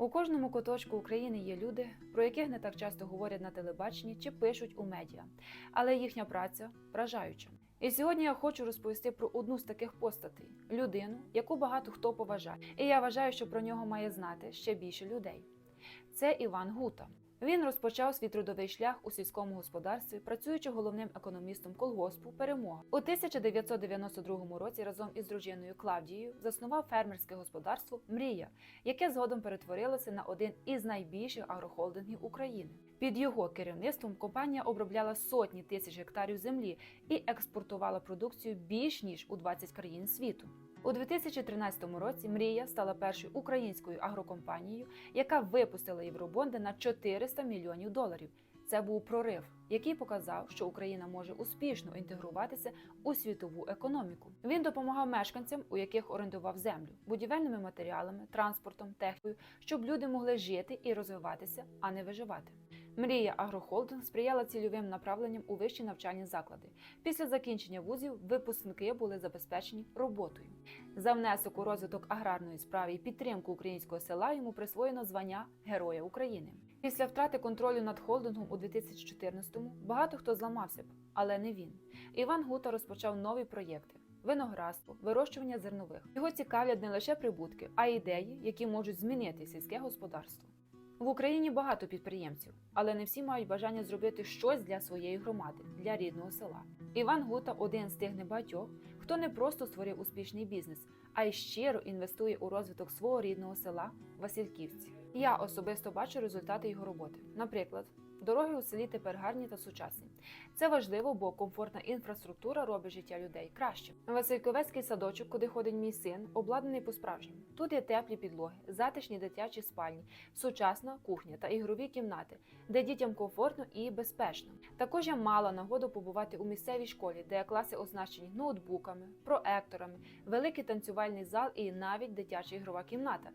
У кожному куточку України є люди, про яких не так часто говорять на телебаченні чи пишуть у медіа, але їхня праця вражаюча. І сьогодні я хочу розповісти про одну з таких постатей людину, яку багато хто поважає. І я вважаю, що про нього має знати ще більше людей. Це Іван Гута. Він розпочав свій трудовий шлях у сільському господарстві, працюючи головним економістом колгоспу Перемога. У 1992 році разом із дружиною Клавдією заснував фермерське господарство Мрія, яке згодом перетворилося на один із найбільших агрохолдингів України. Під його керівництвом компанія обробляла сотні тисяч гектарів землі і експортувала продукцію більш ніж у 20 країн світу. У 2013 році Мрія стала першою українською агрокомпанією, яка випустила євробонди на 400 мільйонів доларів. Це був прорив, який показав, що Україна може успішно інтегруватися у світову економіку. Він допомагав мешканцям, у яких орендував землю, будівельними матеріалами, транспортом, технікою, щоб люди могли жити і розвиватися, а не виживати. Мрія Агрохолдинг сприяла цільовим направленням у вищі навчальні заклади. Після закінчення вузів випускники були забезпечені роботою. За внесок у розвиток аграрної справи і підтримку українського села йому присвоєно звання Героя України. Після втрати контролю над холдингом у 2014-му багато хто зламався б, але не він. Іван Гута розпочав нові проєкти. Виноградство, вирощування зернових. Його цікавлять не лише прибутки, а й ідеї, які можуть змінити сільське господарство. В Україні багато підприємців, але не всі мають бажання зробити щось для своєї громади, для рідного села. Іван Гута один з тих небагатьох, хто не просто створив успішний бізнес, а й щиро інвестує у розвиток свого рідного села Васильківці. Я особисто бачу результати його роботи. Наприклад, дороги у селі тепер гарні та сучасні. Це важливо, бо комфортна інфраструктура робить життя людей кращим. Васильковецький садочок, куди ходить мій син, обладнаний по-справжньому. Тут є теплі підлоги, затишні дитячі спальні, сучасна кухня та ігрові кімнати, де дітям комфортно і безпечно. Також я мала нагоду побувати у місцевій школі, де класи оснащені ноутбуками, проекторами, великий танцювальний зал і навіть дитяча ігрова кімната.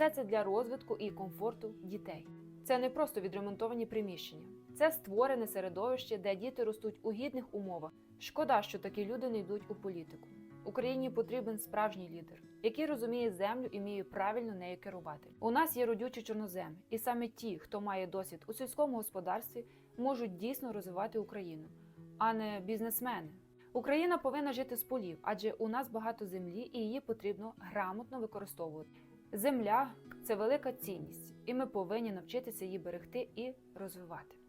Все це для розвитку і комфорту дітей. Це не просто відремонтовані приміщення, це створене середовище, де діти ростуть у гідних умовах. Шкода, що такі люди не йдуть у політику. Україні потрібен справжній лідер, який розуміє землю і вміє правильно нею керувати. У нас є родючі чорноземи, і саме ті, хто має досвід у сільському господарстві, можуть дійсно розвивати Україну, а не бізнесмени. Україна повинна жити з полів, адже у нас багато землі і її потрібно грамотно використовувати. Земля це велика цінність, і ми повинні навчитися її берегти і розвивати.